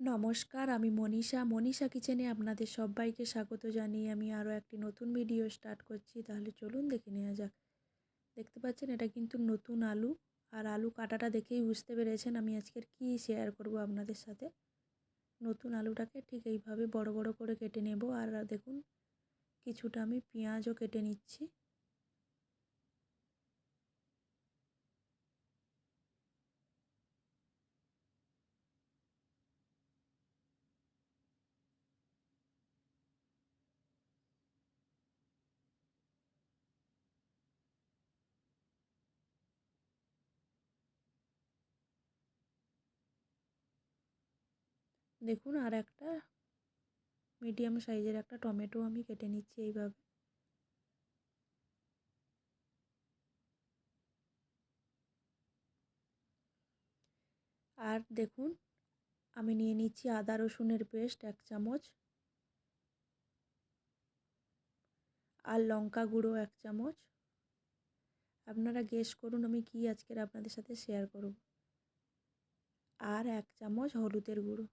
নমস্কার, আমি মনীষা। মনীষা কিচেনে আপনাদের সবাইকে স্বাগত জানিয়ে আমি আরও একটি নতুন ভিডিও স্টার্ট করছি। তাহলে চলুন দেখে নেওয়া যাক। দেখতে পাচ্ছেন, এটা কিন্তু নতুন আলু। আর আলু কাটাটা দেখেই বুঝতে পেরেছেন আমি আজকের কি শেয়ার করব আপনাদের সাথে। নতুন আলুটাকে ঠিক এইভাবে বড় বড় করে কেটে নেব। আর দেখুন, কিছুটা আমি পেঁয়াজও কেটে নিচ্ছি। দেখুন, আর একটা মিডিয়াম সাইজের একটা টমেটো আমি কেটে নিচ্ছি এইভাবে। আর দেখুন, আমি নিয়ে নিচ্ছি আদা রসুনের পেস্ট এক চামচ। আর লঙ্কা গুঁড়ো এক চামচ। আপনারা গেস করুন আমি কি আজকের আপনাদের সাথে শেয়ার করব। আর এক চামচ হলুদের গুঁড়ো।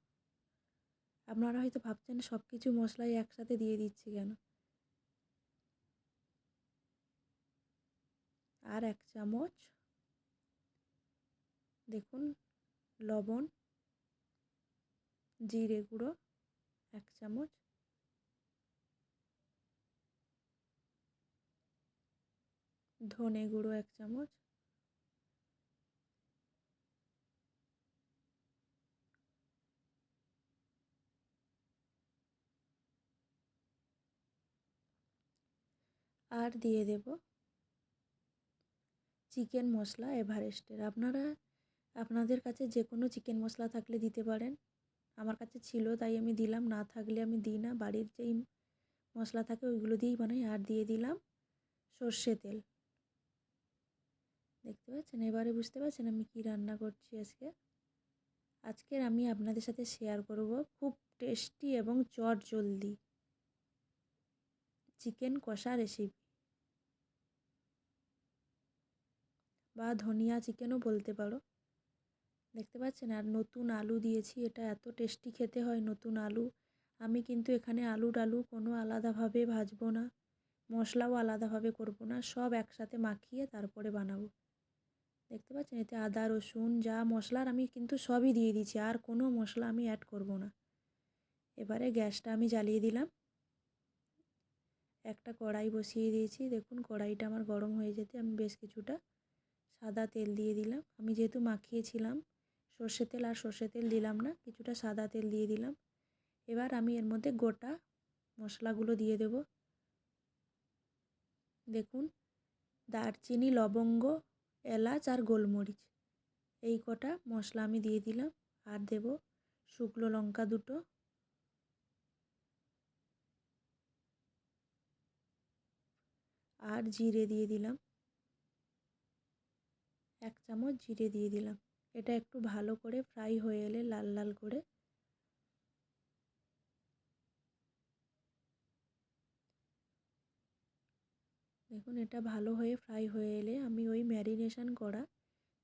আপনারা হয়তো ভাবছেন সব কিছু মশলাই একসাথে দিয়ে দিচ্ছি কেন? আর এক চামচ দেখুন, লবণ, জিরে গুঁড়ো, এক চামচ ধনে গুঁড়ো, এক চামচ আর দিয়ে দেব চিকেন মশলা এভারেস্টের। আপনারা, আপনাদের কাছে যে কোনো চিকেন মশলা থাকলে দিতে পারেন। আমার কাছে ছিল, তাই আমি দিলাম। না থাকলে আমি দিই না। বাড়ির যেই মশলা থাকে, ওইগুলো দিয়েই বানাই। আর দিয়ে দিলাম সর্ষে তেল। দেখতে পাচ্ছেন? এবারে বুঝতে পারছেন আমি কি রান্না করছি আজকে? আজকের আমি আপনাদের সাথে শেয়ার করব খুব টেস্টি এবং চট জলদি চিকেন কষা রেসিপি বা ধনিয়া চিকেনও বলতে পারো। দেখতে পাচ্ছেন? আর নতুন আলু দিয়েছি, এটা এত টেস্টি খেতে হয় নতুন আলু। আমি কিন্তু এখানে আলু টালু কোনো আলাদাভাবে ভাজবো না, মশলাও আলাদাভাবে করব না, সব একসাথে মাখিয়ে তারপরে বানাবো। দেখতে পাচ্ছেন? এতে আদা, রসুন, যা মশলার আমি কিন্তু সবই দিয়ে দিয়েছি, আর কোনো মশলা আমি অ্যাড করব না। এবারে গ্যাসটা আমি জ্বালিয়ে দিলাম। একটা কড়াই বসিয়ে দিয়েছি। দেখুন, কড়াইটা আমার গরম হয়ে যেতে আমি বেশ কিছুটা সাদা তেল দিয়ে দিলাম। আমি যেহেতু মাখিয়েছিলাম সর্ষে তেল আর সর্ষে তেল দিলাম না, কিছুটা সাদা তেল দিয়ে দিলাম। এবার আমি এর মধ্যে গোটা মশলাগুলো দিয়ে দেব। দেখুন, দারচিনি, লবঙ্গ, এলাচ আর গোলমরিচ, এই কটা মশলা আমি দিয়ে দিলাম। আর দেব শুকনো লঙ্কা দুটো। আর জিরে দিয়ে দিলাম। এক চামচ জিরে দিয়ে দিলাম। এটা একটু ভালো করে ফ্রাই হয়ে এলে লাল লাল করে দেখুন, এটা ভালো হয়ে ফ্রাই হয়ে এলে আমি ওই ম্যারিনেশন করা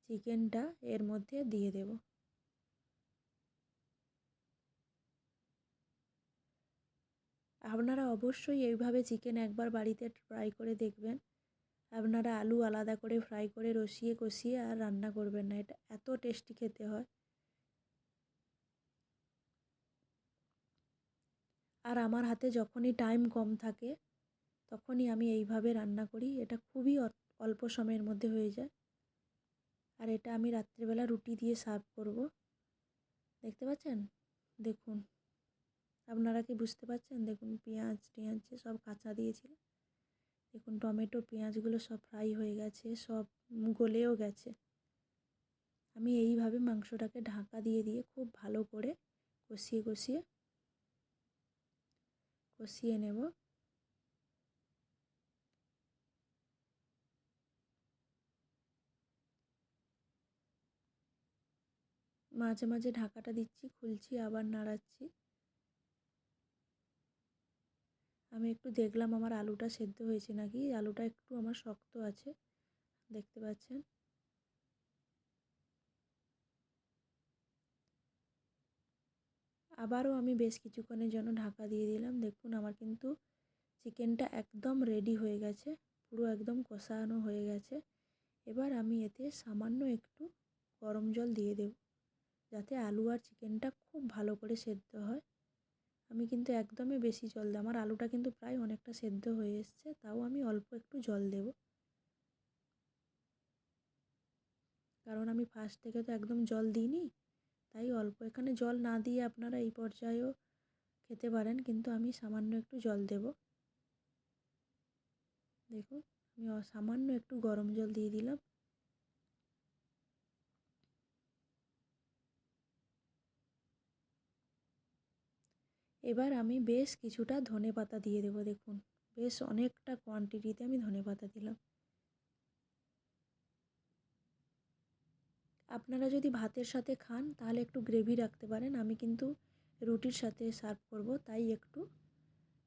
চিকেনটা এর মধ্যে দিয়ে দেব। আপনারা অবশ্যই এইভাবে চিকেন একবার বাড়িতে ট্রাই করে দেখবেন। আপনারা আলু আলাদা করে ফ্রাই করে রসিয়ে কষিয়ে আর রান্না করবেন না, এটা এত টেস্টি খেতে হয়। আর আমার হাতে যখনই টাইম কম থাকে, তখনই আমি এইভাবে রান্না করি, এটা খুবই অল্প সময়ের মধ্যে হয়ে যায়। আর এটা আমি রাত্রিবেলা রুটি দিয়ে সার্ভ করব। দেখতে পাচ্ছেন? দেখুন। আপনারা কি বুঝতে পারছেন? দেখুন, পেঁয়াজ, টেঁয়াজ সব কাঁচা দিয়েছিল দেখুন, টমেটো, পেঁয়াজগুলো সব ফ্রাই হয়ে গেছে, সব গলেও গেছে। আমি এইভাবে মাংসটাকে ঢাকা দিয়ে দিয়ে খুব ভালো করে কষিয়ে কষিয়ে কষিয়ে নেব। মাঝে মাঝে ঢাকাটা দিচ্ছি, খুলছি, আবার নাড়াচ্ছি। আমি একটু দেখলাম আমার আলুটা সেদ্ধ হয়েছে নাকি? আলুটা একটু আমার শক্ত আছে। দেখতে পাচ্ছেন? আবারও আমি বেশ কিছুক্ষণের জন্য ঢাকা দিয়ে দিলাম। দেখুন, আমার কিন্তু চিকেনটা একদম রেডি হয়ে গেছে। পুরো একদম কষানো হয়ে গেছে। এবার আমি এতে সামান্য একটু গরম জল দিয়ে দেব, যাতে আলু আর চিকেনটা খুব ভালো করে সেদ্ধ হয়। আমি কিন্তু একদমই বেশি জল দিই আমার আলুটা কিন্তু প্রায় অনেকটা সেদ্ধ হয়ে এসছে, তাও আমি অল্প একটু জল দেব। কারণ আমি ফার্স্ট থেকে তো একদম জল দিইনি, তাই অল্প এখানে জল না দিয়ে আপনারা এই পর্যায়েও খেতে পারেন, কিন্তু আমি সামান্য একটু জল দেব। দেখুন, আমি সামান্য একটু গরম জল দিয়ে দিলাম। এবার আমি বেশ কিছুটা ধনে পাতা দিয়ে দেবো, দেখুন। বেশ অনেকটা কোয়ান্টিটিতে আমি ধনে পাতা দিলাম। আপনারা যদি ভাতের সাথে খান, তাহলে একটু গ্রেভি রাখতে পারেন। আমি কিন্তু রুটির সাথে সার্ভ করব, তাই একটু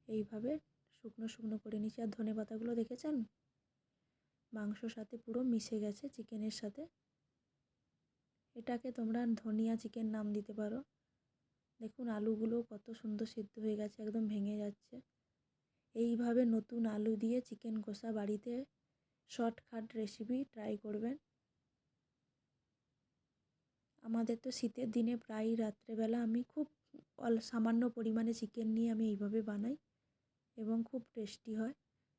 এইভাবে শুকনো শুকনো করে নিচ্ছি। আর ধনে পাতাগুলো দেখেছেন? মাংসর সাথে পুরো মিশে গেছে চিকেনের সাথে। এটাকে তোমরা ধনিয়া চিকেন নাম দিতে পারো। দেখুন আলুগুলো কত সুন্দর সিদ্ধ হয়ে গেছে, একদম ভেঙে যাচ্ছে। এইভাবে নতুন আলু দিয়ে চিকেন কষা বাড়িতে শর্টকাট রেসিপি ট্রাই করবেন। আমাদের তো শীতের দিনে প্রায় রাত্রেবেলা আমি খুব অল, সামান্য পরিমাণে চিকেন নিয়ে আমি এইভাবে বানাই এবং খুব টেস্টি হয়।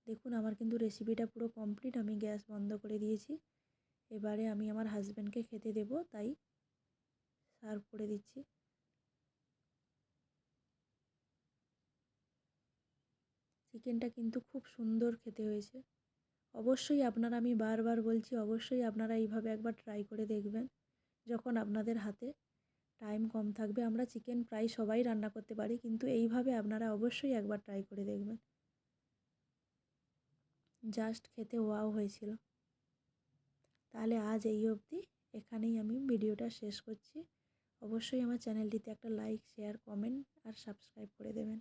দেখুন আমার কিন্তু রেসিপিটা পুরো কমপ্লিট আমি গ্যাস বন্ধ করে দিয়েছি। এবারে আমি আমার হাজব্যান্ডকে খেতে দেব, তাই সার্ভ করে দিচ্ছি। চিকেনটা কিন্তু খুব সুন্দর খেতে হয়েছে। অবশ্যই আপনারা, আমি বারবার বলছি, অবশ্যই আপনারা এইভাবে একবার ট্রাই করে দেখবেন, যখন আপনাদের হাতে টাইম কম থাকবে। আমরা চিকেন প্রায় সবাই রান্না করতে পারি, কিন্তু এইভাবে আপনারা অবশ্যই একবার ট্রাই করে দেখবেন। জাস্ট খেতে ওয়াও হয়েছিল। তাহলে আজ এই অবধি, এখানেই আমি ভিডিওটা শেষ করছি। অবশ্যই আমার চ্যানেলটিতে একটা লাইক শেয়ার কমেন্ট আর সাবস্ক্রাইব করে দেবেন।